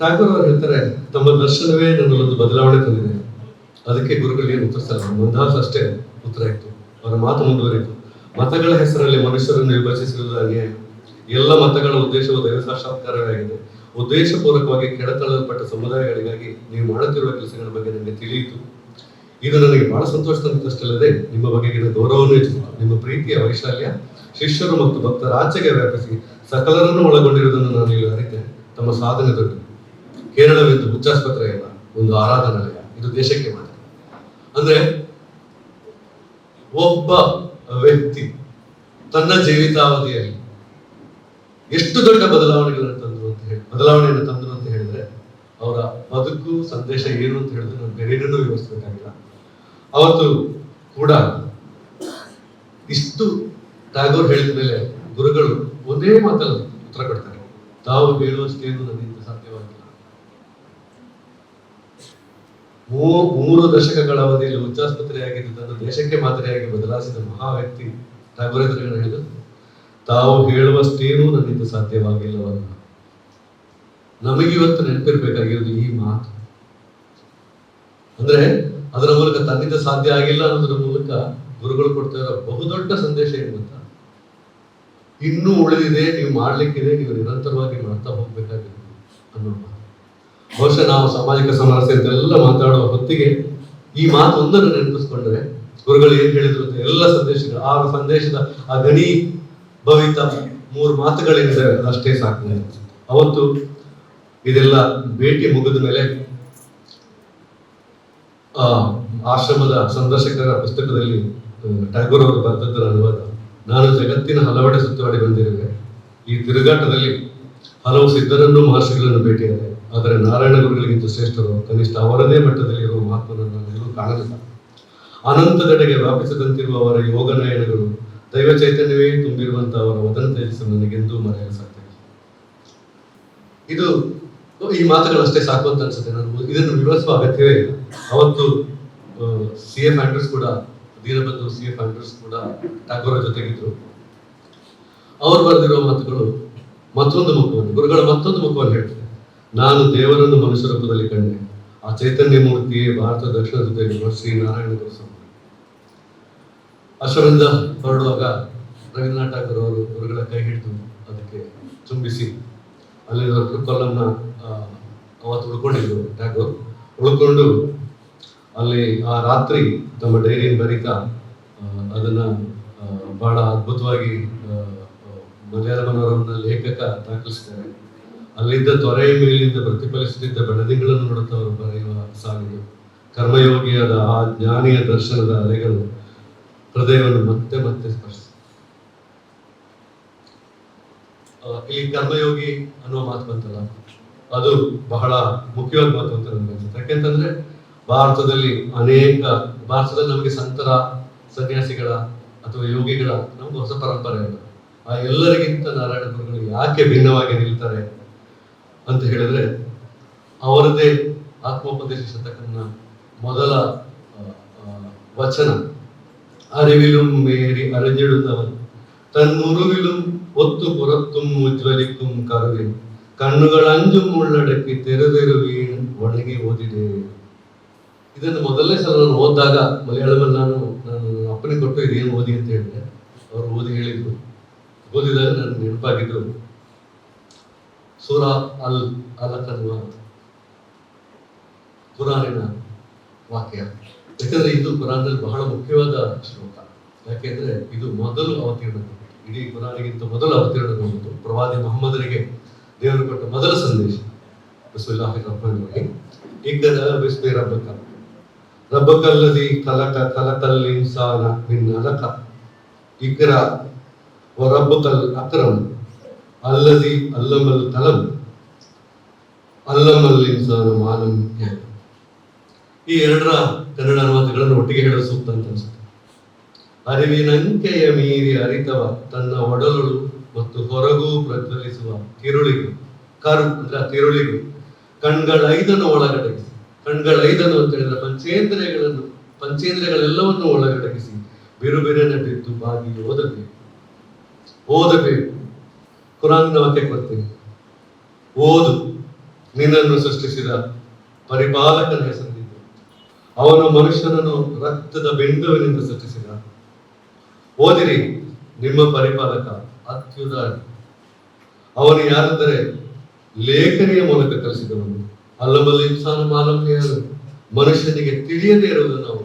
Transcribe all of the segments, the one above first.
ಠಾಗೂರ್ ಅವರು ಹೇಳ್ತಾರೆ, ತಮ್ಮ ದರ್ಶನವೇ ನನ್ನಲ್ಲೊಂದು ಬದಲಾವಣೆ ತಂದಿದೆ. ಅದಕ್ಕೆ ಗುರುಗಳು ಏನು ಉತ್ತರಿಸಲ್ಲ ಮಂದಾಸ್ ಅಷ್ಟೇ ಉತ್ತರ ಇತ್ತು ಅವರ ಮಾತು ಮುಂದುವರಿತು. ಮತಗಳ ಹೆಸರಲ್ಲಿ ಮನುಷ್ಯರನ್ನು ವಿಭಜಿಸಿರುವುದಾಗಿ ಎಲ್ಲ ಮತಗಳ ಉದ್ದೇಶವು ದೈವ ಸಾಕ್ಷಾತ್ಕಾರವೇ ಆಗಿದೆ. ಉದ್ದೇಶಪೂರ್ವಕವಾಗಿ ಕೆಳತಳ್ಳಲ್ಪಟ್ಟ ಸಮುದಾಯಗಳಿಗಾಗಿ ನೀವು ಮಾಡುತ್ತಿರುವ ಕೆಲಸಗಳ ಬಗ್ಗೆ ನನಗೆ ತಿಳಿಯಿತು. ಇದು ನನಗೆ ಬಹಳ ಸಂತೋಷ ತಂದಿದ್ದಷ್ಟಲ್ಲದೆ ನಿಮ್ಮ ಬಗೆಗಿನ ಗೌರವವನ್ನು ಹೆಚ್ಚಿಸಿತು. ನಿಮ್ಮ ಪ್ರೀತಿಯ ವೈಶಾಲ್ಯ, ಶಿಷ್ಯರು ಮತ್ತು ಭಕ್ತರ ಆಚೆಗೆ ವ್ಯಾಪಿಸಿ ಸಕಲರನ್ನು ಒಳಗೊಂಡಿರುವುದನ್ನು ನಾನು ಇಲ್ಲಿ ಅರಿತೆ. ತಮ್ಮ ಸಾಧನೆ ದೊಡ್ಡ ಕೇರಳವೆಂದು ಹುಚ್ಚಾಸ್ಪತ್ರೆ ಅಲ್ಲ ಒಂದು ಆರಾಧನಾಲಯ ಇದು ದೇಶಕ್ಕೆ ಮಾತ್ರ ಅಂದ್ರೆ ಒಬ್ಬ ವ್ಯಕ್ತಿ ತನ್ನ ಜೀವಿತಾವಧಿಯಲ್ಲಿ ಎಷ್ಟು ದೊಡ್ಡ ಬದಲಾವಣೆಗಳನ್ನು ತಂದರು ಅಂತ ಹೇಳಿ, ಬದಲಾವಣೆಯನ್ನು ತಂದರು ಅಂತ ಹೇಳಿದ್ರೆ ಅವರ ಬದುಕು, ಸಂದೇಶ ಏನು ಅಂತ ಹೇಳಿದ್ರೆ ನಾನು ಬೇರೇನೂ ವಿವರಿಸಬೇಕಾಗಿಲ್ಲ ಅವತ್ತು ಕೂಡ ಇಷ್ಟು ಟ್ಯಾಗೋರ್ ಹೇಳಿದ ಮೇಲೆ ಗುರುಗಳು ಒಂದೇ ಮಾತಲ್ಲಿ ಉತ್ತರ ಕೊಡ್ತಾರೆ. ತಾವು ಹೇಳುವಷ್ಟೇನು ನನ್ನಿಂದ ಮೂರು ದಶಕಗಳ ಅವಧಿಯಲ್ಲಿ ತನ್ನ ದೇಶಕ್ಕೆ ಮಾದರಿಯಾಗಿ ಬದಲಾಯಿಸಿದ ಮಹಾ ವ್ಯಕ್ತಿ ಎದುರುಗಡೆ ಹೇಳಿದರು, ತಾವು ಹೇಳುವಷ್ಟೇನೂ ನನ್ನಿಂದ ಸಾಧ್ಯವಾಗಿಲ್ಲವಲ್ಲ. ನಮಗಿವತ್ತು ನೆನಪಿರ್ಬೇಕಾಗಿರೋದು ಈ ಮಾತು. ಅಂದ್ರೆ ಅದರ ಮೂಲಕ ತನ್ನಿಂದ ಸಾಧ್ಯ ಆಗಿಲ್ಲ ಅನ್ನೋದ್ರ ಮೂಲಕ ಗುರುಗಳು ಕೊಡ್ತಾ ಇರೋ ಬಹುದೊಡ್ಡ ಸಂದೇಶ ಏನು ಅಂತ ಇನ್ನೂ ಉಳಿದಿದೆ, ನೀವು ಮಾಡ್ಲಿಕ್ಕಿದೆ, ನೀವು ನಿರಂತರವಾಗಿ ಮಾಡ್ತಾ ಹೋಗ್ಬೇಕಾಗಿರೋದು ಅನ್ನೋ ಮಾತು. ಬಹುಶಃ ನಾವು ಸಾಮಾಜಿಕ ಸಮರಸ್ಯ ಅಂತೆಲ್ಲ ಮಾತಾಡುವ ಹೊತ್ತಿಗೆ ಈ ಮಾತು ಒಂದನ್ನು ನೆನಪಿಸ್ಕೊಂಡ್ರೆ ಗುರುಗಳು ಏನ್ ಹೇಳಿದ್ರು ಅಂತ ಎಲ್ಲ ಸಂದೇಶಗಳು, ಆ ಸಂದೇಶದ ಆ ಗಣಿ ಭವಿತ ಮೂರು ಮಾತುಗಳಿಂದ ಅಷ್ಟೇ ಸಾಕು. ಅವತ್ತು ಇದೆಲ್ಲ ಭೇಟಿ ಮುಗಿದ ಮೇಲೆ, ಆ, ಆಶ್ರಮದ ಸಂದರ್ಶಕರ ಪುಸ್ತಕದಲ್ಲಿ ಟ್ಯಾಗೋರ್ ಅವರು ಬರೆದದ್ದರ ಅನುವಾದ ನಾನು ಜಗತ್ತಿನ ಹಲವೆಡೆ ಸುತ್ತುವಡಿ ಬಂದಿರುವೆ ಈ ತಿರುಗಾಟದಲ್ಲಿ ಹಲವು ಸಿದ್ಧರನ್ನು ಮಹರ್ಷಿಗಳನ್ನು ಭೇಟಿಯಾದೆ. ಆದರೆ ನಾರಾಯಣ ಗುರುಗಳಿಗಿಂತ ಶ್ರೇಷ್ಠರು ಕನಿಷ್ಠ ಅವರದೇ ಮಟ್ಟದಲ್ಲಿ ಇರುವ ಮಹಾತ್ಮನನ್ನು ನಾನು ಎಲ್ಲೂ ಕಾಣಲಿಲ್ಲ. ಅನಂತದೆಡೆಗೆ ವ್ಯಾಪಿಸದಂತಿರುವ ಅವರ ಯೋಗ ನಯನಗಳು ದೈವ ಚೈತನ್ಯವೇ ತುಂಬಿರುವಂತಹ ಅವರ ವದನ ತೇಜಸ್ಸು ನನಗೆಂದೂ ಮರೆಯಲು ಸಾಧ್ಯ. ಇದು ಈ ಮಾತುಗಳಷ್ಟೇ ಸಾಕು ಅಂತ ಅನ್ಸುತ್ತೆ. ನಾನು ಇದನ್ನು ವಿವರಿಸುವ ಅಗತ್ಯವೇ ಇಲ್ಲ. ಅವತ್ತು ಸಿ ಆಂಡ್ರೂಸ್ ಕೂಡ, ದೀನಬಂಧು ಸಿ ಆಂಡ್ರೂಸ್ ಕೂಡ ಠಾಕೂರ ಜೊತೆಗಿದ್ರು. ಅವರು ಬರೆದಿರುವ ಮಾತುಗಳು ಮತ್ತೊಂದು ಮುಖವನ್ನು, ಗುರುಗಳ ಮತ್ತೊಂದು ಮುಖವನ್ನು ಹೇಳ್ತಾರೆ. ನಾನು ದೇವರನ್ನು ಮನುಷ್ಯ ರೂಪದಲ್ಲಿ ಕಂಡೆ. ಆ ಚೈತನ್ಯ ಮೂರ್ತಿಯೇ ಭಾರತ ದಕ್ಷಿಣ ಶ್ರೀ ನಾರಾಯಣ ಗುರು ಸ್ವಾಮಿ ಅಷ್ಟರಿಂದ ಹೊರಡುವಾಗ ರವೀಂದ್ರನಾಥ್ ಠಾಗೂರ್ ಅವರು ಗುರುಗಳ ಕೈ ಹಿಡಿದು ಅದಕ್ಕೆ ಚುಂಬಿಸಿ ಅಲ್ಲಿ ಕೊಲ್ಲಂನ ಅವತ್ತು ಉಳ್ಕೊಂಡಿದ್ರು ಠಾಕೂರ್. ಉಳ್ಕೊಂಡು ಅಲ್ಲಿ ಆ ರಾತ್ರಿ ತಮ್ಮ ಡೈರಿಯನ್ನು ಬರೀತಾ ಅದನ್ನು ಬಹಳ ಅದ್ಭುತವಾಗಿ ಮಲಯಾಳ ಮನೋರಮನ ಲೇಖಕ ದಾಖಲಿಸಿದ್ದಾರೆ. ಅಲ್ಲಿದ್ದ ತೊರೆಯ ಮೇಲಿಂದ ಪ್ರತಿಫಲಿಸುತ್ತಿದ್ದ ಬೆಳದಿಂಗಳನ್ನು ನೋಡುತ್ತಾ ಅವರು ಬರೆಯುವ ಸಾಲಿಗೆ. ಕರ್ಮಯೋಗಿಯಾದ ಆ ಜ್ಞಾನಿಯ ದರ್ಶನದ ಅಲೆಗಳು ಹೃದಯವನ್ನು ಮತ್ತೆ ಮತ್ತೆ ಸ್ಪರ್ಶ ಈ ಕರ್ಮಯೋಗಿ ಅನ್ನುವ ಮಾತು ಬಂತಲ್ಲ? ಅದು ಬಹಳ ಮುಖ್ಯವಾದ ಮಾತು ಅಂತ ನನಗೆ ಅನ್ಸುತ್ತೆ. ಯಾಕೆಂತಂದ್ರೆ ಭಾರತದಲ್ಲಿ ಅನೇಕ, ಭಾರತದಲ್ಲಿ ನಮಗೆ ಸಂತರ ಸನ್ಯಾಸಿಗಳ ಅಥವಾ ಯೋಗಿಗಳ ನಮ್ಗೆ ಹೊಸ ಪರಂಪರೆ ಇಲ್ಲ ಆ ಎಲ್ಲರಿಗಿಂತ ನಾರಾಯಣ ಗುರುಗಳು ಯಾಕೆ ಭಿನ್ನವಾಗಿ ನಿಲ್ತಾರೆ? ಅಂತ ಹೇಳಿದ್ರೆ, ಅವರದೇ ಆತ್ಮೋಪದೇಶ ಶತಕನ ಮೊದಲ ವಚನ. അറിവിലും ಮೇರಿ അറിഞ്ഞിടുന്നവൻ തന്നുറിവിലും ಒತ್ತು പുറത്തും ഉജ്വലിക്കും ಕರುವೆ. ಕಣ್ಣುಗಳಂಜು ಮುಳ್ಳಡಕ್ಕೆ ഉള്ളടക്കി തെരുതെരു ಒಣಗಿ ಓದಿದೆ. ಇದನ್ನು ಮೊದಲನೇ ಸಲ ನಾನು ಓದಿದಾಗ, ಮಲಯಾಳಮಲ್ಲಿ ನಾನು ನಾನು ಅಪ್ಪನಿಗೆ ಕೊಟ್ಟು ಇದೇನು ಓದಿ ಅಂತ ಹೇಳಿದೆ. ಅವರು ಓದಿ ಹೇಳಿದ್ರು. ಓದಿದಾಗ ನನ್ನ ನೆನಪಾಗಿದ್ದು ಸೂರ ಅಲ್ ಅಲಕ್ ಅನ್ನುವ ಕುರಾನಿನ ವಾಕ್ಯ. ಯಾಕಂದ್ರೆ ಇದು ಕುರಾನಲ್ಲಿ ಬಹಳ ಮುಖ್ಯವಾದ ಶ್ಲೋಕ. ಯಾಕೆಂದ್ರೆ ಇದು ಮೊದಲು ಅವತೀರ್ಣ ಇಡೀ ಕುರಾನಿಗಿಂತ ಮೊದಲು ಅವತೀರ್ಣಗೊಂಡಿತು ಪ್ರವಾದಿ ಮೊಹಮ್ಮದರಿಗೆ ದೇವರು ಕೊಟ್ಟ ಮೊದಲ ಸಂದೇಶ. ಬಿಸ್ಮಿಲ್ಲಾಹಿ ರಹಮಾನ್ ರಹೀಮ್ ರಬ್ಬಕ. ರಬ್ಬಕಲ್ಲದಿ ಕಲಕ ಕಲಕಲ್ ಇನ್ಸಾನ ಮಿನ್ ಅಲಕ ಇಕ್ರ ರಬ್ಬಕಲ್ ಅಕ್ರಮ್. ಅಲ್ಲದಿ அல்லமல் ಕಲಂ ಅಲ್ಲಮಲ್ ಇನ್ಸಾನ ಯಹ್. ಈ ಎರಡರ ಕನ್ನಡ ಅನುವಾದಗಳನ್ನು ಒಟ್ಟಿಗೆ ಹೇಳಲು ಸೂಕ್ತ ಅಂತ ಅನ್ಸುತ್ತೆ. ಅರಿವಿನಂಕೆಯ ಮೀರಿ ಅರಿತವ ತನ್ನ ಒಡಲುಳು ಮತ್ತು ಹೊರಗೂ ಪ್ರಜ್ವಲಿಸುವ ತಿರುಳಿಗು. ಕರು ಅಂದ್ರೆ ತಿರುಳಿಗು. ಕಣ್ಗಳೈದನ್ನು ಒಳಗಡಗಿಸಿ. ಕಣ್ಗಳೈದನ್ನು ಅಂತ ಹೇಳಿದ್ರೆ ಪಂಚೇಂದ್ರಿಯಗಳನ್ನು, ಪಂಚೇಂದ್ರಿಯಗಳೆಲ್ಲವನ್ನು ಒಳಗಡಗಿಸಿ. ಬಿರು ಬಿರು ಬಿದ್ದು ಬಾಗಿ ಓದಬೇಕು. ಓದಬೇಕು. ಕುರಾನ್ನ ವಾಕ್ಯ ಕೊಡ್ತೀನಿ. ಓದು. ನಿನ್ನನ್ನು ಸೃಷ್ಟಿಸಿದ ಪರಿಪಾಲಕನ ಹೆಸರಿದ್ದು ಅವನು ಮನುಷ್ಯನನ್ನು ರಕ್ತದ ಬಿಂದುವಿನಿಂದ ಸೃಷ್ಟಿಸಿದ. ಓದಿರಿ, ನಿಮ್ಮ ಪರಿಪಾಲಕ ಅತ್ಯುದ ಅವನು ಯಾರೆಂದರೆ ಲೇಖನಿಯ ಮೂಲಕ ಕಲಿಸಿದವನು. ಅಲ್ಲಮಲ್ಲಿ ಇನ್ಸಾನ ಮಾಲಮ್ಯರು ಮನುಷ್ಯನಿಗೆ ತಿಳಿಯದೇ ಇರುವುದನ್ನು ನಾವು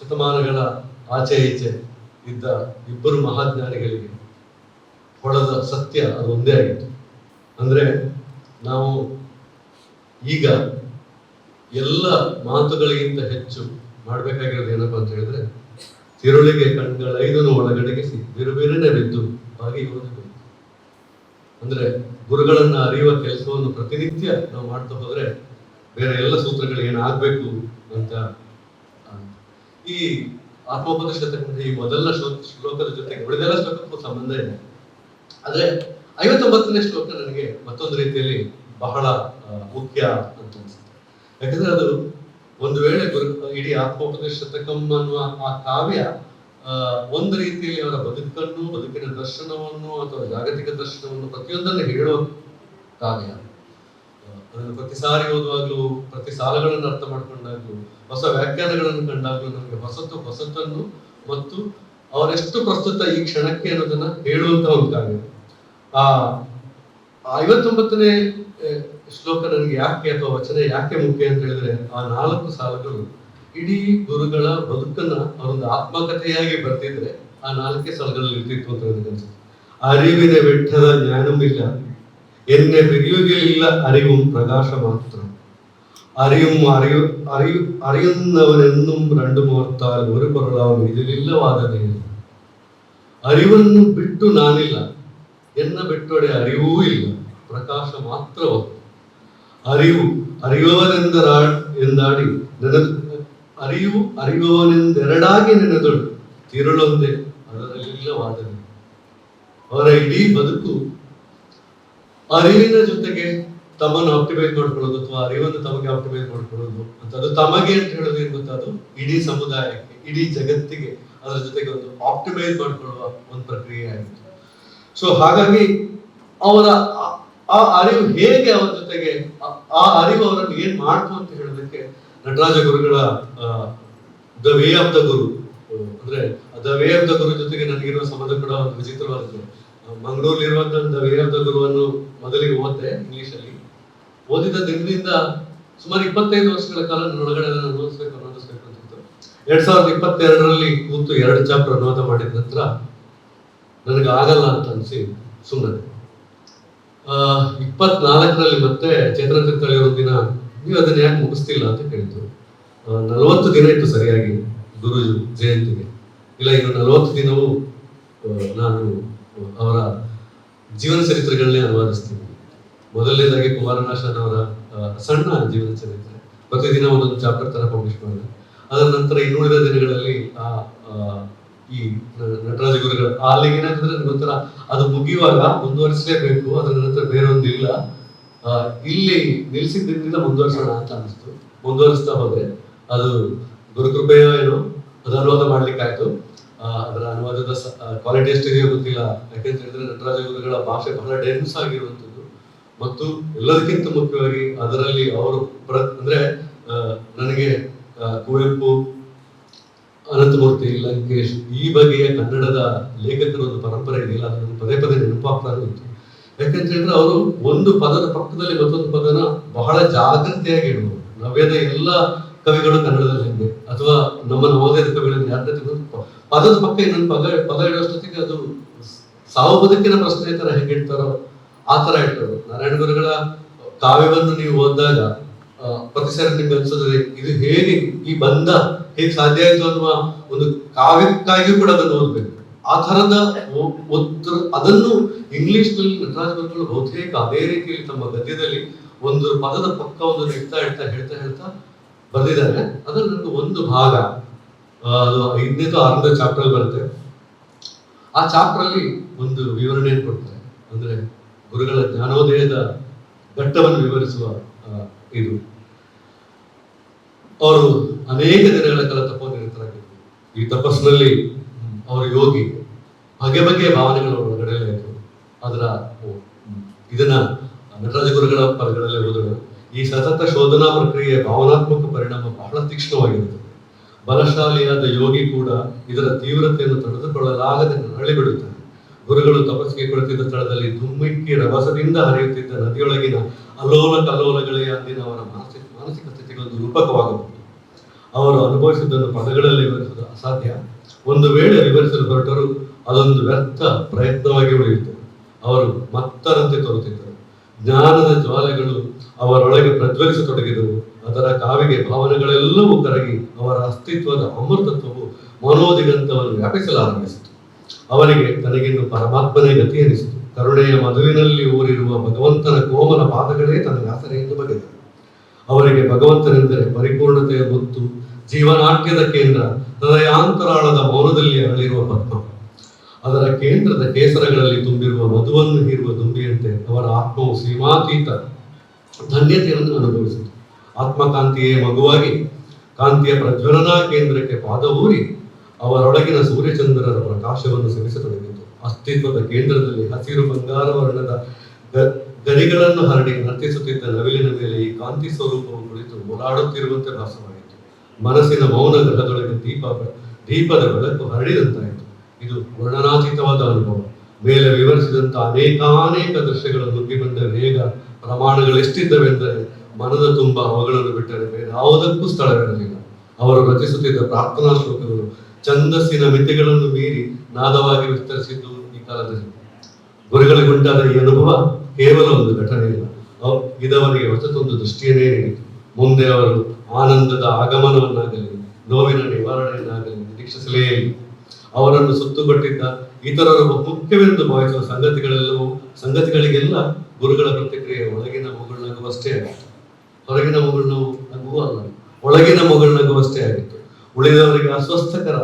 ಶತಮಾನಗಳ ಆಚೆ ಈಚೆ ಇದ್ದ ಇಬ್ಬರು ಮಹಾಜ್ಞಾನಿಗಳಿಗೆ ಹೊಡೆದ ಸತ್ಯ ಅದು ಒಂದೇ ಆಗಿತ್ತು. ಅಂದ್ರೆ ನಾವು ಈಗ ಎಲ್ಲ ಮಾತುಗಳಿಗಿಂತ ಹೆಚ್ಚು ಮಾಡಬೇಕಾಗಿರೋದು ಏನಪ್ಪಾ ಅಂತ ಹೇಳಿದ್ರೆ, ತಿರುಳಿಗೆ ಕಣ್ಗಳ ಐದನ್ನು ಒಳಗಡೆಗಿಸಿ ಬೇರೆ ಬೇರೆನೆ ಬಿದ್ದು ಹಾಗೆ ಓದಬೇಕು ಅಂದ್ರೆ ಗುರುಗಳನ್ನ ಅರಿಯುವ ಕೆಲಸವನ್ನು ಪ್ರತಿನಿತ್ಯ ನಾವು ಮಾಡ್ತಾ ಹೋದ್ರೆ ಬೇರೆ ಎಲ್ಲ ಸೂತ್ರಗಳು ಏನಾಗಬೇಕು ಅಂತ ಈ ಆತ್ಮೋಪದೇಶ ಈ ಮೊದಲ ಶ್ಲೋ- ಶ್ಲೋಕದ ಜೊತೆಗೆ ಉಳಿದೆಲ್ಲ ಶ್ಲೋಕಕ್ಕೂ ಸಂಬಂಧ ಇದೆ ಆದ್ರೆ ಐವತ್ತೊಂಬತ್ತನೇ ಶ್ಲೋಕ ನನಗೆ ಮತ್ತೊಂದು ರೀತಿಯಲ್ಲಿ ಬಹಳ ಮುಖ್ಯ ಅಂತ ಅನ್ಸುತ್ತೆ. ಯಾಕಂದ್ರೆ ಅದು ಒಂದು ವೇಳೆ ಗುರು, ಇಡೀ ಆತ್ಮೋಪದೇಶ ಅನ್ನುವ ಆ ಕಾವ್ಯ ಒಂದು ರೀತಿಯಲ್ಲಿ ಅವರ ಬದುಕನ್ನು, ಬದುಕಿನ ದರ್ಶನವನ್ನು ಅಥವಾ ಜಾಗತಿಕ ದರ್ಶನವನ್ನು ಪ್ರತಿಯೊಂದನ್ನು ಹೇಳೋ ಕಾವ್ಯ. ಅದನ್ನು ಪ್ರತಿ ಸಾರಿ ಓದುವಾಗಲೂ, ಪ್ರತಿ ಸಾಲಗಳನ್ನು ಅರ್ಥ ಮಾಡ್ಕೊಂಡಾಗ್ಲೂ, ಹೊಸ ವ್ಯಾಖ್ಯಾನಗಳನ್ನು ಕಂಡಾಗ್ಲೂ ನಮಗೆ ಹೊಸತು ಹೊಸತನ್ನು ಮತ್ತು ಅವರೆಷ್ಟು ಪ್ರಸ್ತುತ ಈ ಕ್ಷಣಕ್ಕೆ ಅನ್ನೋದನ್ನ ಹೇಳುವಂತ ಕಾವ್ಯ ಆ ಐವತ್ತೊಂಬತ್ತನೇ ಶ್ಲೋಕ ನನಗೆ ಯಾಕೆ ಅಥವಾ ವಚನ ಯಾಕೆ ಮುಖ್ಯ ಅಂತ ಹೇಳಿದ್ರೆ, ಆ ನಾಲ್ಕು ಸಾಲುಗಳು ಇಡೀ ಗುರುಗಳ ಬದುಕನ್ನ ಅವರೊಂದು ಆತ್ಮಕಥೆಯಾಗಿ ಬರ್ತಿದ್ರೆ ಆ ನಾಲ್ಕೇ ಸಾಲುಗಳಲ್ಲಿ ಇರ್ತಿತ್ತು ಅಂತ ನನಗೆ ಅರಿವಿನ ಬೆಟ್ಟದ ಜ್ಞಾನವಿಲ್ಲ, ಎನ್ನೆ ಬಿರಿಯುವುದಿಲ್ಲ ಅರಿವು ಪ್ರಕಾಶ ಮಾತ್ರ. അറിയും അറിയു അറിയു അറിയുന്നവനെന്നും രണ്ടു മുഹത്താൽ ഒരു പ്രളാവും. ഇതിലില്ല വാദനയില്ല അറിവെന്നും വിട്ടു നാനില്ല. എന്ന ಬಿಟ್ಟോടെ അറിവൂ ഇല്ല പ്രകാശം മാത്രമാണ് അറിവ് അറിയുവവനെന്തരാ എന്താടി അറിയു അറിയൂ അറിയുവവനെಂದೆರಡಾಗಿ ನೆನೆದಳು ತಿರುಳೊಂದೆ ಅದರಲ್ಲಿಲ್ಲ അവരെ ಅವರ ಇಡೀ ಬದುಕು ಅರಿವಿನ ತಮ್ಮನ್ನು ಆಪ್ಟಿಮೈಸ್ ಮಾಡ್ಕೊಳ್ಳೋದು ಅಥವಾ ಅರಿವನ್ನು ತಮಗೆ ಆಪ್ಟಿಮೈಸ್ ಮಾಡ್ಕೊಳ್ಳೋದು ಅಂತ ಅದು ತಮಗೆ ಅಂತ ಹೇಳೋದು ಏನ್ ಗೊತ್ತಾ? ಅದು ಇಡೀ ಸಮುದಾಯಕ್ಕೆ, ಇಡೀ ಜಗತ್ತಿಗೆ ಅದರ ಜೊತೆಗೆ ಒಂದು ಆಪ್ಟಿಮೈಸ್ ಮಾಡ್ಕೊಳ್ಳುವ ಒಂದು ಪ್ರಕ್ರಿಯೆ ಆಗಿತ್ತು ಸೊ ಹಾಗಾಗಿ ಅವರ ಆ- ಅರಿವು ಹೇಗೆ ಅವರ ಜೊತೆಗೆ, ಆ- ಅರಿವು ಅವರನ್ನು ಏನ್ ಮಾಡ್ತು ಅಂತ ಹೇಳೋದಕ್ಕೆ ನಟರಾಜ ಗುರುಗಳ the way of the guru ಅಂದ್ರೆ the way of the guru ಜೊತೆಗೆ ನನಗಿರುವ ಸಂಬಂಧ ಕೂಡ ಒಂದು ವಿಚಿತ್ರವಾದದ್ದು ಮಂಗಳೂರಲ್ಲಿ ಇರುವಂತ ದ ವೇ ಆಫ್ ದ ಗುರುವನ್ನು ಮೊದಲಿಗೆ ಓದಿದೆ ಇಂಗ್ಲಿಷ್ ಅಲ್ಲಿ ಓದಿದ ದಿನದಿಂದ ಸುಮಾರು ಇಪ್ಪತ್ತೈದು ವರ್ಷಗಳ ಕಾಲ ಒಳಗಡೆ ನಾನು ಓದಿಸ್ಬೇಕು ಓದಿಸ್ಬೇಕು ಅಂತಿತ್ತು ಎರಡ್ ಸಾವಿರದ ಇಪ್ಪತ್ತೆರಡರಲ್ಲಿ ಕೂತು ಎರಡು ಚಾಪ್ಟರ್ ಅನುವಾದ ಮಾಡಿದ ನಂತರ ನನಗೆ ಆಗಲ್ಲ ಅಂತ ಅನ್ಸಿ ಸುಮ್ಮನೆ ಇಪ್ಪತ್ನಾಲ್ಕರಲ್ಲಿ ಮತ್ತೆ ಚೇತನ ಒಂದು ದಿನ, ನೀವು ಅದನ್ನ ಯಾಕೆ ಮುಗಿಸ್ತಿಲ್ಲ ಅಂತ ಕೇಳಿದ್ರು. ನಲವತ್ತು ದಿನ ಇತ್ತು ಸರಿಯಾಗಿ ಗುರು ಜಯಂತಿಗೆ. ಇಲ್ಲ, ಇನ್ನು ನಲವತ್ತು ದಿನವೂ ನಾನು ಅವರ ಜೀವನ ಚರಿತ್ರೆಗಳನ್ನೇ ಅನುವಾದಿಸ್ತೀನಿ. ಮೊದಲನೇದಾಗಿ ಕುಮಾರನಾಶನ್ ಅವರ ಸಣ್ಣ ಜೀವನ ಚರಿತ್ರೆ. ಪ್ರತಿದಿನ ಒಂದೊಂದು ಚಾಪ್ಟರ್ ತರ ಪಬ್ಲಿಷ್ ಮಾಡಿದೆ. ಅದರ ನಂತರ ಇನ್ನುಳಿದ ದಿನಗಳಲ್ಲಿ ಆ ಈ ನಟರಾಜ ಗುರುಗಳ ಅಲ್ಲಿಗೆ ಏನಾಗ್ತದೆ ನನಗೆ ಒಂಥರ ಅದು ಮುಗಿಯುವಾಗ ಮುಂದುವರಿಸಲೇಬೇಕು ಅದರ ನಂತರ ಬೇರೊಂದಿಲ್ಲ ಇಲ್ಲಿ. ನಿಲ್ಸಿದ್ದರಿಂದ ಮುಂದುವರಿಸೋಣ ಅಂತ ಅನಿಸ್ತು ಮುಂದುವರಿಸ್ತಾ ಹೋದ್ರೆ ಅದು ಗುರುಕೃಪೆಯೋ ಏನು, ಅದು ಅನುವಾದ ಮಾಡ್ಲಿಕ್ಕಾಯ್ತು. ಅದರ ಅನುವಾದದ ಕ್ವಾಲಿಟಿ ಎಷ್ಟಿದೆಯೋ ಗೊತ್ತಿಲ್ಲ. ಯಾಕೆಂತ ಹೇಳಿದ್ರೆ ನಟರಾಜ ಗುರುಗಳ ಭಾಷೆ ಬಹಳ ಡೆನ್ಸ್ ಆಗಿರುವಂಥದ್ದು. ಮತ್ತು ಎಲ್ಲದಕ್ಕಿಂತ ಮುಖ್ಯವಾಗಿ ಅದರಲ್ಲಿ ಅವರು ಪ್ರ, ಅಂದ್ರೆ ನನಗೆ ಕುವೆಂಪು, ಅನಂತಮೂರ್ತಿ, ಲಂಕೇಶ್ ಈ ಬಗೆಯ ಕನ್ನಡದ ಲೇಖಕರ ಒಂದು ಪರಂಪರೆ ಇದೆಯಲ್ಲ, ಅದನ್ನು ಪದೇ ಪದೇ ನೆನಪಾಗ್ತಾ ಇತ್ತು ಯಾಕಂತ ಹೇಳಿದ್ರೆ ಅವರು ಒಂದು ಪದದ ಪಕ್ಕದಲ್ಲಿ ಮತ್ತೊಂದು ಪದನ ಬಹಳ ಜಾಗೃತಿಯಾಗಿ ಇಡುವರು ನವ್ಯದ ಎಲ್ಲ ಕವಿಗಳು ಕನ್ನಡದಲ್ಲಿ ಹಂಗೆ? ಅಥವಾ ನಮ್ಮ ನವೋದಯದ ಕವಿಗಳನ್ನು ಯಾರನ್ನ ಪದದ ಪಕ್ಕ ಇನ್ನೊಂದು ಪದ ಪದ ಇಡೋಷ್ಟೊತ್ತಿಗೆ ಅದು ಸಾವು ಬದುಕಿನ ಪ್ರಶ್ನೆ ತರ ಹೇಗೆ ಇಡ್ತಾರೋ ಆ ತರ ಇಟ್ಟರು ನಾರಾಯಣ ಗುರುಗಳ ಕಾವ್ಯವನ್ನು ನೀವು ಓದಿದಾಗ ಪ್ರತಿ ಸಾರಿ ನಿಮ್ಗೆ ಇದು ಹೇಗೆ ಈ ಬಂಧ ಹೇಗೆ ಸಾಧ್ಯ ಆಯ್ತು ಅನ್ನುವ ಒಂದು ಕಾವ್ಯಕ್ಕಾಗಿಯೂ ಕೂಡ ಅದನ್ನು ಓದ್ಬೇಕು. ಆ ತರದ ಅದನ್ನು ಇಂಗ್ಲಿಷ್ನಲ್ಲಿ ನಟರಾಜ್ ಗುರುಗಳು ಬಹುತೇಕ ಅದೇ ರೀತಿಯಲ್ಲಿ ತಮ್ಮ ಗದ್ಯದಲ್ಲಿ ಒಂದು ಪದದ ಪಕ್ಕ ಒಂದು ಹೇಳ್ತಾ ಇಡ್ತಾ ಹೇಳ್ತಾ ಹೇಳ್ತಾ ಬರೆದಿದ್ದಾರೆ. ಅದರ ನನಗೆ ಒಂದು ಭಾಗ ಅದು ಐದನೇದು ಆರನೇ ಚಾಪ್ಟರ್ ಬರುತ್ತೆ. ಆ ಚಾಪ್ಟರ್ ಅಲ್ಲಿ ಒಂದು ವಿವರಣೆಯನ್ನು ಕೊಡ್ತಾರೆ. ಅಂದ್ರೆ ಗುರುಗಳ ಜ್ಞಾನೋದಯದ ಘಟ್ಟವನ್ನು ವಿವರಿಸುವ ಇದು. ಅವರು ಅನೇಕ ದಿನಗಳ ಕಾಲ ತಪೋನಿರತರಾಗಿದ್ದರು ಈ ತಪಸ್ಸಿನಲ್ಲಿ ಅವರು ಯೋಗಿ ಬಗೆ ಬಗೆಯ ಭಾವನೆಗಳು ಅವರ ಒಳಗಡೆ ಅದರ ಇದನ್ನ ನಟರಾಜ ಗುರುಗಳ ಪದಗಳಲ್ಲಿ ಓದೋಣ ಈ ಸತತ ಶೋಧನಾ ಪ್ರಕ್ರಿಯೆಯ ಭಾವನಾತ್ಮಕ ಪರಿಣಾಮ ಬಹಳ ತೀಕ್ಷ್ಣವಾಗಿರುತ್ತದೆ. ಬಲಶಾಲಿಯಾದ ಯೋಗಿ ಕೂಡ ಇದರ ತೀವ್ರತೆಯನ್ನು ತಡೆದುಕೊಳ್ಳಲಾಗದೆ ನರಳಿ ಬಿಡುತ್ತಾನೆ. ಗುರುಗಳು ತಪಸ್ಸಿಗೆ ಕುಳಿತಿದ್ದ ಸ್ಥಳದಲ್ಲಿ ಧುಮ್ಮಿಕ್ಕಿ ರಭಸದಿಂದ ಹರಿಯುತ್ತಿದ್ದ ನದಿಯೊಳಗಿನ ಅಲೋಲ ಕಲೋಲಗಳೇ ಅಂದಿನ ಅವರ ಮಾನಸಿಕ ಮಾನಸಿಕ ಸ್ಥಿತಿಗಳು ರೂಪಕವಾಗಬಹುದು. ಅವರು ಅನುಭವಿಸಿದ್ದನ್ನು ಪದಗಳಲ್ಲಿ ವಿವರಿಸುವುದು ಅಸಾಧ್ಯ. ಒಂದು ವೇಳೆ ವಿವರಿಸಲು ಹೊರಟರು ಅದೊಂದು ವ್ಯರ್ಥ ಪ್ರಯತ್ನವಾಗಿ ಉಳಿಯಿತು ಅವರು ಮತ್ತರಂತೆ ತೋರುತ್ತಿದ್ದರು. ಜ್ಞಾನದ ಜ್ವಾಲೆಗಳು ಅವರೊಳಗೆ ಪ್ರಜ್ವಲಿಸತೊಡಗಿದವು. ಅದರ ಕಾವಿಗೆ ಭಾವನೆಗಳೆಲ್ಲವೂ ಕರಗಿ ಅವರ ಅಸ್ತಿತ್ವದ ಅಮೃತತ್ವವು ಮನೋದಿಗಂತವನ್ನು ವ್ಯಾಪಿಸಲಾರಂಭಿಸಿತು. ಅವರಿಗೆ ತನಗಿನ್ನು ಪರಮಾತ್ಮನೇ ಗತಿ ಎನಿಸಿತು. ಕರುಣೆಯ ಮದುವಿನಲ್ಲಿ ಊರಿರುವ ಭಗವಂತನ ಕೋಮಲ ಪಾದಗಳೇ ತನ್ನ ಆಸರ ಎಂದು ಬಗೆದರು ಅವರಿಗೆ ಭಗವಂತನೆಂದರೆ ಪರಿಪೂರ್ಣತೆಯ ಮತ್ತು ಜೀವನಾಟ್ಯದ ಕೇಂದ್ರ, ಹೃದಯಾಂತರಾಳದ ಮೌನದಲ್ಲಿ ಅರಳಿರುವ ಪದ್ಮ. ಅದರ ಕೇಂದ್ರದ ಕೇಸರಗಳಲ್ಲಿ ತುಂಬಿರುವ ಮಧುವನ್ನು ಹೀರುವ ದುಂಬಿಯಂತೆ ಅವರ ಆತ್ಮವು ಸೀಮಾತೀತ ಧನ್ಯತೆಯನ್ನು ಅನುಭವಿಸಿತು. ಆತ್ಮಕಾಂತಿಯೇ ಮಗುವಾಗಿ, ಕಾಂತಿಯ ಪ್ರಜ್ವಲನಾ ಕೇಂದ್ರಕ್ಕೆ ಪಾದ ಊರಿ ಅವರೊಳಗಿನ ಸೂರ್ಯಚಂದ್ರರ ಪ್ರಕಾಶವನ್ನು ಸವಿಸತೊಡಗಿತು ಅಸ್ತಿತ್ವದ ಕೇಂದ್ರದಲ್ಲಿ ಹಸಿರು ಬಂಗಾರ ವರ್ಣದ ಗರಿಗಳನ್ನು ಹರಡಿ ನರ್ತಿಸುತ್ತಿದ್ದ ನವಿಲಿನ ಮೇಲೆ ಈ ಕಾಂತಿ ಸ್ವರೂಪವು ಕುಳಿತು ಓಡಾಡುತ್ತಿರುವಂತೆ ಭಾಸವಾಯಿತು. ಮನಸ್ಸಿನ ಮೌನ ಗ್ರಹದೊಳಗೆ ದೀಪ, ದೀಪದ ಬೆಳಕು ಹರಡಿದಂತಾಯಿತು. ಇದು ವರ್ಣನಾತೀತವಾದ ಅನುಭವ. ಮೇಲೆ ವಿವರಿಸಿದಂತಹ ಅನೇಕಾನೇಕ ದೃಶ್ಯಗಳು ನುಗ್ಗಿ ಬಂದ ವೇಗ, ಪ್ರಮಾಣಗಳೆಷ್ಟಿದ್ದವೆಂದರೆ ಮನದ ತುಂಬ ಅವುಗಳನ್ನು ಬಿಟ್ಟರೆ ಯಾವುದಕ್ಕೂ ಸ್ಥಳವಿರಲಿಲ್ಲ. ಅವರು ರಚಿಸುತ್ತಿದ್ದ ಪ್ರಾರ್ಥನಾ ಶ್ಲೋಕಗಳು ಛಂದಸ್ಸಿನ ಮಿತಿಗಳನ್ನು ಮೀರಿ ನಾದವಾಗಿ ವಿಸ್ತರಿಸಿದ್ದು ಈ ಕಾಲದಲ್ಲಿ. ಗುರುಗಳಿಗುಂಟಾದ ಈ ಅನುಭವ ಕೇವಲ ಒಂದು ಘಟನೆ ಇಲ್ಲ. ಇದವರಿಗೆ ಹೊಸತೊಂದು ದೃಷ್ಟಿಯನ್ನೇ ನೀಡಿತು. ಮುಂದೆ ಅವರು ಆನಂದದ ಆಗಮನವನ್ನಾಗಲಿ, ನೋವಿನ ನಿವಾರಣೆಯನ್ನಾಗಲಿ ನಿರೀಕ್ಷಿಸಲೇ ಇಲ್ಲ. ಅವರನ್ನು ಸುತ್ತುಗೊಟ್ಟಿದ್ದ ಇತರರು ಮುಖ್ಯವೆಂದು ಭಾವಿಸುವ ಸಂಗತಿಗಳೆಲ್ಲವೂ, ಸಂಗತಿಗಳಿಗೆಲ್ಲ ಗುರುಗಳ ಪ್ರತಿಕ್ರಿಯೆ ಒಳಗಿನ ಮಗುಳ್ನಗುವಷ್ಟೇ ಆಗಿತ್ತು. ಹೊರಗಿನ ಮಗಳು ನಗುವು ಅಲ್ಲ ಒಳಗಿನ ಮಗುಳ್ನಗುವಷ್ಟೇ ಆಗಿತ್ತು. ಉಳಿದವರಿಗೆ ಅಸ್ವಸ್ಥಕರ,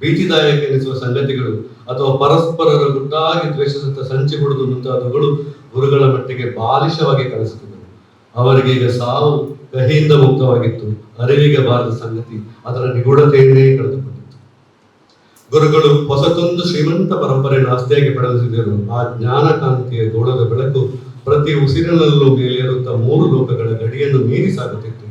ಭೀತಿದಾಯಕ ಎನಿಸುವ ಸಂಗತಿಗಳು ಅಥವಾ ಪರಸ್ಪರರ ಗುಟ್ಟಾಗಿ ದ್ವೇಷಿಸುತ್ತ ಸಂಚಿ ಹೊಡೆದು ಮುಂತಾದವುಗಳು ಗುರುಗಳ ಮಟ್ಟಿಗೆ ಬಾಲಿಶವಾಗಿ ಕಾಣಿಸುತ್ತಿದ್ದವು. ಅವರಿಗೆ ಈಗ ಸಾವು ಕಹಿಯಿಂದ ಮುಕ್ತವಾಗಿತ್ತು. ಅರಿವಿಗೆ ಬಾರದ ಸಂಗತಿ ಅದರ ನಿಗೂಢತೆಯನ್ನೇ ಕಳೆದುಕೊಂಡಿತ್ತು. ಗುರುಗಳು ಹೊಸತೊಂದು ಶ್ರೀಮಂತ ಪರಂಪರೆಯನ್ನು ಆಸ್ತಿಯಾಗಿ ಪಡೆದಿದ್ದರು ಆ ಜ್ಞಾನಕಾಂತಿಯ ಗೋಳದ ಬೆಳಕು ಪ್ರತಿ ಉಸಿರಿನಲ್ಲೂ ಮೇಲೇರುತ್ತಾ ಮೂರು ಲೋಕಗಳ ಗಡಿಯನ್ನು ಮೀರಿ ಸಾಗುತ್ತಿತ್ತು.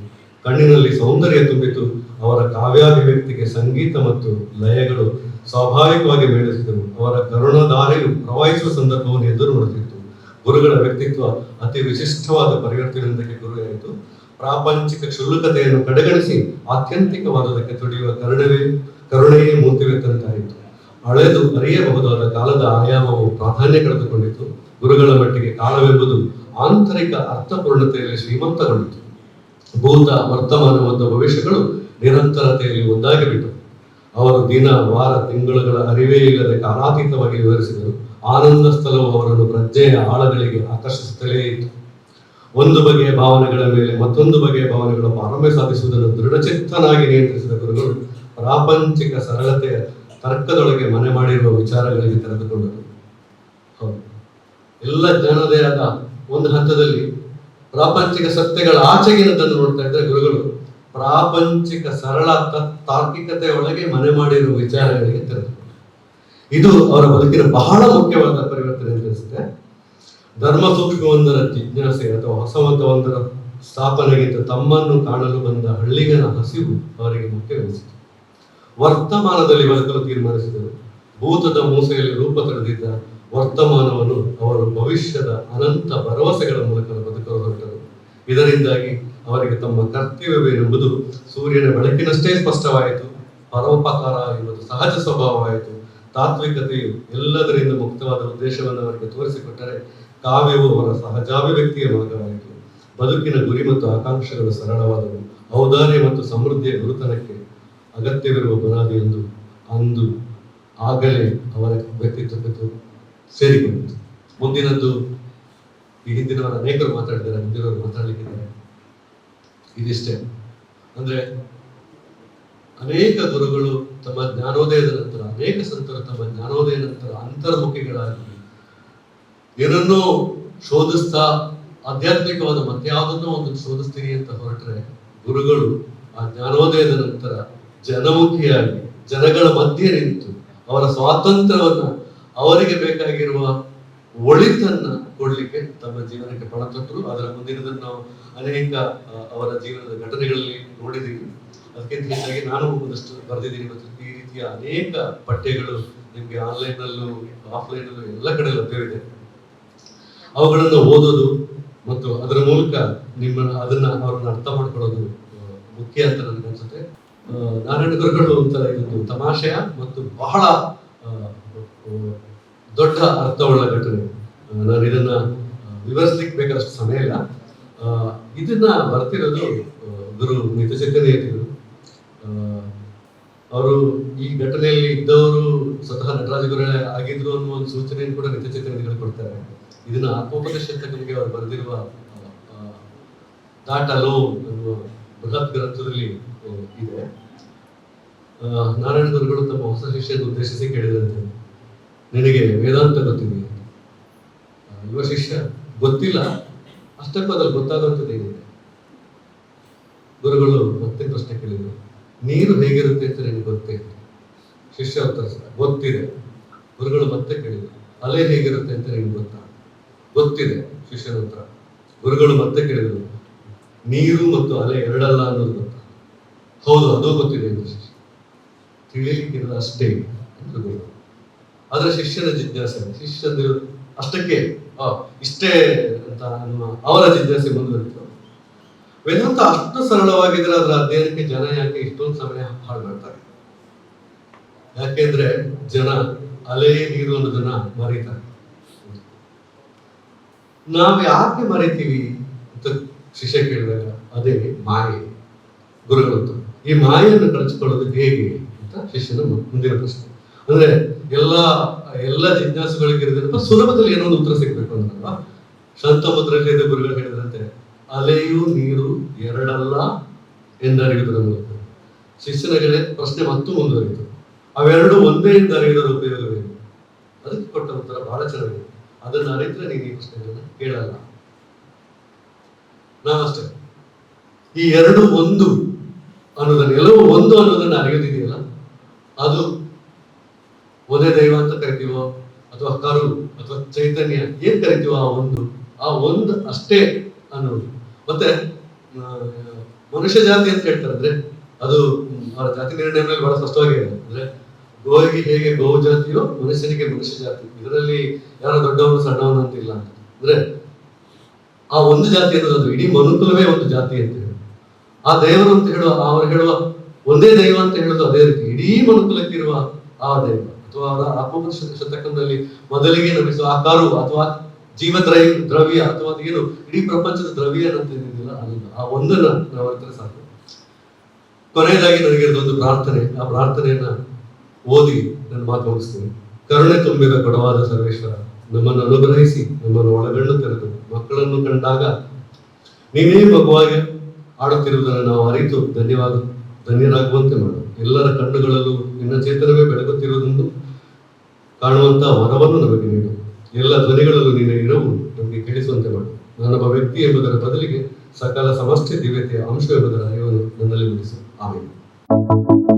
ಕಣ್ಣಿನಲ್ಲಿ ಸೌಂದರ್ಯ ತುಂಬಿತು ಅವರ ಕಾವ್ಯಾಭಿವ್ಯಕ್ತಿಗೆ ಸಂಗೀತ ಮತ್ತು ಲಯಗಳು ಸ್ವಾಭಾವಿಕವಾಗಿ ಬೆಳೆಸಿದರು ಅವರ ಕರುಣಧಾರೆಯು ಪ್ರವಹಿಸುವ ಸಂದರ್ಭವನ್ನು ಎದುರು ನೋಡುತ್ತಿತ್ತು. ಗುರುಗಳ ವ್ಯಕ್ತಿತ್ವ ಅತಿ ವಿಶಿಷ್ಟವಾದ ಪರಿವರ್ತನೆಯೊಂದಕ್ಕೆ ಗುರಿಯಾಯಿತು. ಪ್ರಾಪಂಚಿಕ ಕ್ಷುಲ್ಲಕತೆಯನ್ನು ಕಡೆಗಣಿಸಿ ಆತ್ಯಂತಿಕವಾದದಕ್ಕೆ ತುಡಿಯುವ ಕರುಣವೇ ಕರುಣೆಯೇ ಮೂರ್ತಿವೆತ್ತಂತಾಯಿತು. ಅಳೆದು ಅರಿಯಬಹುದಾದ ಕಾಲದ ಆಯಾಮವು ಪ್ರಾಧಾನ್ಯ ಕಳೆದುಕೊಂಡಿತು. ಗುರುಗಳ ಮಟ್ಟಿಗೆ ಕಾಲವೆಂಬುದು ಆಂತರಿಕ ಅರ್ಥಪೂರ್ಣತೆಯಲ್ಲಿ ಶ್ರೀಮಂತಗೊಂಡಿತು. ಭೂತ, ವರ್ತಮಾನ ಮತ್ತು ಭವಿಷ್ಯಗಳು ನಿರಂತರತೆಯಲ್ಲಿ ಒಂದಾಗಿ ಬಿಟ್ಟವು ಅವರು ದಿನ, ವಾರ, ತಿಂಗಳುಗಳ ಅರಿವೇ ಇಲ್ಲದೆ ಕಾಲಾತೀತವಾಗಿ ವಿವರಿಸಿದರು. ಆನಂದ ಸ್ಥಳವು ಅವರನ್ನು ಪ್ರಜ್ಞೆಯ ಆಳಗಳಿಗೆ ಆಕರ್ಷಿಸುತ್ತಲೇ ಇತ್ತು. ಒಂದು ಬಗೆಯ ಭಾವನೆಗಳ ಮೇಲೆ ಮತ್ತೊಂದು ಬಗೆಯ ಭಾವನೆಗಳ ಪಾರಮ್ಯ ಸಾಧಿಸುವುದನ್ನು ದೃಢಚಿತ್ತನಾಗಿ ನಿಯಂತ್ರಿಸಿದ ಗುರುಗಳು ಪ್ರಾಪಂಚಿಕ ಸರಳತೆಯ ತರ್ಕದೊಳಗೆ ಮನೆ ಮಾಡಿರುವ ವಿಚಾರಗಳಿಗೆ ತೆರೆದುಕೊಂಡರು. ಎಲ್ಲ ಆದ ಒಂದು ಹಂತದಲ್ಲಿ ಪ್ರಾಪಂಚಿಕ ಸತ್ಯಗಳ ಆಚೆಗಿನದನ್ನು ನೋಡ್ತಾ ಇದ್ರೆ ಗುರುಗಳು ಪ್ರಾಪಂಚಿಕ ಸರಳ ತಾರ್ಕಿಕತೆ ಒಳಗೆ ಮನೆ ಮಾಡಿರುವ ವಿಚಾರಗಳಿಗೆ ತೆರೆದು ಇದು ಅವರ ಬದುಕಿನ ಬಹಳ ಮುಖ್ಯವಾದ ಪರಿವರ್ತನೆ ಅಂತ ಅನಿಸುತ್ತೆ. ಧರ್ಮ ಸೂಕ್ಷ್ಮವೊಂದರ ಜಿಜ್ಞಾಸೆ ಅಥವಾ ಹೊಸಮತವೊಂದರ ಸ್ಥಾಪನೆಗಿಂತ ತಮ್ಮನ್ನು ಕಾಣಲು ಬಂದ ಹಳ್ಳಿಗನ ಹಸಿವು ಅವರಿಗೆ ಮುಖ್ಯವೆನಿಸಿತು ವರ್ತಮಾನದಲ್ಲಿ ಬದುಕಲು ತೀರ್ಮಾನಿಸಿದರು. ಭೂತದ ಮೂಸೆಯಲ್ಲಿ ರೂಪ ತಡೆದಿದ್ದ ವರ್ತಮಾನವನ್ನು ಅವರು ಭವಿಷ್ಯದ ಅನಂತ ಭರವಸೆಗಳ ಮೂಲಕ ಇದರಿಂದಾಗಿ ಅವರಿಗೆ ತಮ್ಮ ಕರ್ತವ್ಯವೇನೆಂಬುದು ಸೂರ್ಯನ ಬೆಳಕಿನಷ್ಟೇ ಸ್ಪಷ್ಟವಾಯಿತು, ಪರೋಪಕಾರ ಎಂಬುದು ಸಹಜ ಸ್ವಭಾವವಾಯಿತು. ತಾತ್ವಿಕತೆಯು ಎಲ್ಲದರಿಂದ ಮುಕ್ತವಾದ ಉದ್ದೇಶವನ್ನು ಅವರಿಗೆ ತೋರಿಸಿಕೊಟ್ಟರೆ ಕಾವ್ಯವು ಅವರ ಸಹಜಾಭಿವ್ಯಕ್ತಿಯ ಮಾರ್ಗವಾಯಿತು. ಬದುಕಿನ ಗುರಿ ಮತ್ತು ಆಕಾಂಕ್ಷೆಗಳು ಸರಳವಾದವು. ಔದಾರ್ಯ ಮತ್ತು ಸಮೃದ್ಧಿಯ ಗುರುತನಕ್ಕೆ ಅಗತ್ಯವಿರುವ ಬುನಾದಿ ಎಂದು ಅಂದು ಆಗಲೇ ಅವರ ವ್ಯಕ್ತಿತ್ವಕ್ಕೆ ಸೇರಿಕೊಂಡಿತು. ಮುಂದಿನದ್ದು ಈ ಹಿಂದಿನವರ ಅನೇಕರು ಮಾತಾಡಿದ್ದಾರೆ ಮುಂದಿನವರು ಮಾತಾಡಲಿಕ್ಕಿದ್ದಾರೆ. ಇದಿಷ್ಟೇ. ಅಂದ್ರೆ ಅನೇಕ ಗುರುಗಳು ತಮ್ಮ ಜ್ಞಾನೋದಯದ ನಂತರ, ಅನೇಕ ಸಂತರು ತಮ್ಮ ಜ್ಞಾನೋದಯ ನಂತರ ಅಂತರ್ಮುಖಿಗಳಾಗಿ ಏನನ್ನೋ ಶೋಧಿಸ್ತಾ ಆಧ್ಯಾತ್ಮಿಕವಾದ ಮತ್ಯಾವುದನ್ನೋ ಒಂದು ಶೋಧಿಸ್ತೀನಿ ಅಂತ ಹೊರಟ್ರೆ ಗುರುಗಳು ಆ ಜ್ಞಾನೋದಯದ ನಂತರ ಜನಮುಖಿಯಾಗಿ, ಜನಗಳ ಮಧ್ಯೆ ನಿಂತು ಅವರ ಸ್ವಾತಂತ್ರ್ಯವನ್ನು ಅವರಿಗೆ ಬೇಕಾಗಿರುವ ಒಳಿತನ್ನ ಕೊಡ್ಲಿಕ್ಕೆ ತಮ್ಮ ಜೀವನಕ್ಕೆ ಪಣ ತೊಟ್ಟರು ಅದರ ಮುಂದಿನದನ್ನು ನಾವು ಅನೇಕ ಅವರ ಜೀವನದ ಘಟನೆಗಳಲ್ಲಿ ನೋಡಿದ್ದೀವಿ. ಅದಕ್ಕಿಂತ ಹೆಚ್ಚಾಗಿ ನಾನು ಒಂದಷ್ಟು ಬರೆದಿದ್ದೀನಿ. ಮತ್ತು ಈ ರೀತಿಯ ಅನೇಕ ಪಠ್ಯಗಳು ನಿಮಗೆ ಆನ್ಲೈನ್ನಲ್ಲೂ ಆಫ್ಲೈನಲ್ಲೂ ಎಲ್ಲ ಕಡೆ ಲಭ್ಯವಿದೆ. ಅವುಗಳನ್ನು ಓದೋದು ಮತ್ತು ಅದರ ಮೂಲಕ ನಿಮ್ಮ, ಅದನ್ನ ಅವ್ರನ್ನ ಅರ್ಥ ಮಾಡ್ಕೊಳ್ಳೋದು ಮುಖ್ಯ ಅಂತ ನನಗೆ ನಾರಾಯಣ ಗುರುಗಳು ಒಂಥರ ಇದೊಂದು ತಮಾಷೆಯ ಮತ್ತು ಬಹಳ ದೊಡ್ಡ ಅರ್ಥವುಳ್ಳ ಘಟನೆ. ನಾನು ಇದನ್ನ ವಿವರಿಸ್ಲಿಕ್ಕೆ ಬೇಕಾದಷ್ಟು ಸಮಯ ಇಲ್ಲ. ಇದನ್ನ ಬರ್ತಿರೋದು ಗುರು ಚೈತನ್ಯತಿಗಳು ಅವರು ಈ ಘಟನೆಯಲ್ಲಿ ಇದ್ದವರು ಸ್ವತಃ ನಟರಾಜ ಗುರುಗಳೇ ಆಗಿದ್ರು ಅನ್ನುವ ಒಂದು ಸೂಚನೆಯನ್ನು ಕೂಡ ಚೈತನ್ಯಗಳು ಕೊಡ್ತಾರೆ. ಇದನ್ನ ಆತ್ಮೋಪದೇಶ ನನಗೆ ಅವರು ಬರೆದಿರುವ ದಾಟ್ ಅಲೋ ಅನ್ನುವ ಬೃಹತ್ ಗ್ರಂಥದಲ್ಲಿ ಇದೆ. ನಾರಾಯಣ ಗುರುಗಳು ತಮ್ಮ ಹೊಸ ಶಿಷ್ಯನ ಉದ್ದೇಶಿಸಿ ಕೇಳಿದಂತೆ. ನಿನಗೆ ವೇದಾಂತ ಗೊತ್ತಿದೆ ಯುವ ಶಿಷ್ಯ ಗೊತ್ತಿಲ್ಲ. ಅಷ್ಟಕ್ಕೂ ಅದ್ರಲ್ಲಿ ಗೊತ್ತಾಗುವಂಥದ್ದು ಏನಿದೆ? ಗುರುಗಳು ಮತ್ತೆ ಪ್ರಶ್ನೆ ಕೇಳಿದರು. ನೀರು ಹೇಗಿರುತ್ತೆ ಅಂತ ನಿನಗೆ ಗೊತ್ತೇ ಶಿಷ್ಯ ಉತ್ತರ ಗೊತ್ತಿದೆ. ಗುರುಗಳು ಮತ್ತೆ ಕೇಳಿದರು. ಅಲೆ ಹೇಗಿರುತ್ತೆ ಅಂತ ನಿನಗೆ ಗೊತ್ತಾ? ಗೊತ್ತಿದೆ, ಶಿಷ್ಯನ ಉತ್ತರ. ಗುರುಗಳು ಮತ್ತೆ ಕೇಳಿದರು. ನೀರು ಮತ್ತು ಅಲೆ ಎರಡಲ್ಲ ಅನ್ನೋದು ಗೊತ್ತಾ? ಹೌದು, ಅದು ಗೊತ್ತಿದೆ ಅಂತ ಶಿಷ್ಯ. ತಿಳಿಲಿಕ್ಕಿಲ್ಲ ಅಷ್ಟೇ ಅಂತ ಗುರುಗಳು. ಆದ್ರೆ ಶಿಷ್ಯನ ಜಿಜ್ಞಾಸೆ, ಶಿಷ್ಯಂದಿರು ಅಷ್ಟಕ್ಕೆ ಇಷ್ಟೇ ಅಂತ ನಮ್ಮ ಅವರ ಜಿಜ್ಞಾಸೆ ಮುಂದುವರಿತು. ವೇದಾಂತ ಅಷ್ಟು ಸರಳವಾಗಿದ್ರೆ ಅದರ ಅಧ್ಯಯನಕ್ಕೆ ಜನ ಯಾಕೆ ಇಷ್ಟೊಂದು ಸಮಯ ಹಾಳು ಮಾಡ್ತಾರೆ? ಯಾಕೆಂದ್ರೆ ಜನ ಅಲೆ ನೀರು ಅನ್ನೋದನ್ನ ಮರೀತಾರೆ. ನಾವು ಯಾಕೆ ಮರಿತೀವಿ ಅಂತ ಶಿಷ್ಯ ಕೇಳಿದಾಗ, ಅದೇ ಮಾಯೆ. ಗುರುಗಳು. ಈ ಮಾಯೆಯನ್ನು ಕಳಿಸ್ಕೊಳ್ಳೋದು ಹೇಗೆ ಅಂತ ಶಿಷ್ಯನ ಮುಂದಿನ ಪ್ರಶ್ನೆ. ಅಂದ್ರೆ ಎಲ್ಲ ಎಲ್ಲ ಜಿಜ್ಞಾಸುಗಳಿಗಿರೋದ್ರಿಂದ ಸುಲಭದಲ್ಲಿ ಏನೋ ಒಂದು ಉತ್ತರ ಸಿಗ್ಬೇಕು ಅಂತಲ್ವಾ ಸಂತ ಮುದ್ರೆಯಲ್ಲಿ ಗುರುಗಳು ಹೇಳಿದ್ರಂತೆ, ಅಲೆಯು ನೀರು ಎರಡಲ್ಲ ಎಂದರಿಗಿದ್ರ ಮೂಲಕ ಶಿಷ್ಯನ ಕಡೆ ಪ್ರಶ್ನೆ ಮತ್ತು ಮುಂದುವರಿತು ಅವೆರಡು ಒಂದೇ ಎಂದು ಅರಿಯುವುದರ ಉಪಯೋಗವೇನು ಅದಕ್ಕೆ ಕೊಟ್ಟ ಉತ್ತರ ಬಹಳ ಚೆನ್ನಾಗಿದೆ. ಅದನ್ನು ಅರಿತರೆ ನೀನು ಈ ಪ್ರಶ್ನೆಗಳನ್ನ ಕೇಳಲ್ಲ. ನಾವಷ್ಟೇ ಈ ಎರಡು ಒಂದು ಅನ್ನೋದನ್ನ, ಎಲ್ಲವೂ ಒಂದು ಅನ್ನೋದನ್ನ ಅರಿಯೋದಿದೆಯಲ್ಲ? ಅದು ಒಂದೇ ದೈವ ಅಂತ ಕರಿತೀವೋ? ಅಥವಾ ಕರು ಅಥವಾ ಚೈತನ್ಯ? ಏನ್ ಕರಿತೀವೋ ಆ ಒಂದು ಆ ಒಂದು ಅಷ್ಟೇ ಅನ್ನೋದು. ಮತ್ತೆ ಮನುಷ್ಯ ಜಾತಿ ಅಂತ ಹೇಳ್ತಾರೆ ಅಂದ್ರೆ ಅದು ಅವರ ಜಾತಿ ನಿರ್ಣಯ ಮೇಲೆ ಬಹಳ ಸ್ಪಷ್ಟವಾಗಿ ಅಂದ್ರೆ ಗೋವಿಗೆ ಹೇಗೆ ಗೋ ಜಾತಿಯೋ ಮನುಷ್ಯನಿಗೆ ಮನುಷ್ಯ ಜಾತಿ. ಇದರಲ್ಲಿ ಯಾರೋ ದೊಡ್ಡವನು ಸಣ್ಣವನು ಅಂತಿಲ್ಲ ಅಂತ. ಅಂದ್ರೆ, ಆ ಒಂದು ಜಾತಿ ಅನ್ನೋದು ಇಡೀ ಮನುಕುಲವೇ ಒಂದು ಜಾತಿ ಅಂತ ಹೇಳಿ. ಆ ದೈವರು ಅಂತ ಹೇಳುವ ಅವರು ಹೇಳುವ ಒಂದೇ ದೈವ ಅಂತ ಹೇಳೋದು ಅದೇ ರೀತಿ. ಇಡೀ ಮನುಕುಲಕ್ಕಿರುವ ಆ ದೈವ. ಅಥವಾ ಆತ್ಮೋಪದೇಶ ಶತಕದಲ್ಲಿ ಮೊದಲಿಗೆ ನಮಿಸುವ ಆ ಕಾರು ಅಥವಾ ಜೀವ ದ್ರವ್ಯ ಅಥವಾ ಏನು? ಇಡೀ ಪ್ರಪಂಚದ ದ್ರವ್ಯ ಅಂತ ಏನಿದೆಯಲ್ಲ, ಅದನ್ನ ಆ ಒಂದನ್ನ ನಾವು ಸಾಕು. ಕೊನೆಯದಾಗಿ ನನಗೆ ಒಂದು ಪ್ರಾರ್ಥನೆ. ಆ ಪ್ರಾರ್ಥನೆಯನ್ನ ಓದಿ ನನ್ನ ಮಾತು ಮುಗಿಸ್ತೀನಿ. ಕರುಣೆ ತುಂಬಿದ ಕೊಡವಾದ ಸರ್ವೇಶ್ವರ, ನಮ್ಮನ್ನು ಅನುಗ್ರಹಿಸಿ, ನಮ್ಮನ್ನು ಒಳಗಣ್ಣು ತೆರೆದು, ಮಕ್ಕಳನ್ನು ಕಂಡಾಗ ನೀನೇ ಮಗುವಾಗಿ ಆಡುತ್ತಿರುವುದನ್ನು ನಾವು ಅರಿತು ಧನ್ಯವಾದ, ಧನ್ಯರಾಗುವಂತೆ ಮಾಡು. ಎಲ್ಲರ ಕಣ್ಣುಗಳಲ್ಲೂ ನಿನ್ನ ಚೇತನವೇ ಬೆಳಗುತ್ತಿರುವುದನ್ನು ಕಾಣುವಂತಹ ವರವನ್ನು ನಮಗೆ ನೀಡು. ಎಲ್ಲ ಧ್ವನಿಗಳಲ್ಲೂ ನಿನ್ನ ಇರವು, ನಮಗೆ ಕೇಳಿಸುವಂತೆ ಮಾಡು. ನಾನೊಬ್ಬ ವ್ಯಕ್ತಿ ಎಂಬುದರ ಬದಲಿಗೆ ಸಕಲ ಸಮಷ್ಟಿ ದಿವ್ಯತೆಯ ಅಂಶ ಎಂಬುದರ ಅರಿವನ್ನು ನನ್ನಲ್ಲಿ ಮೂಡಿಸು. ಆಮೇಲೆ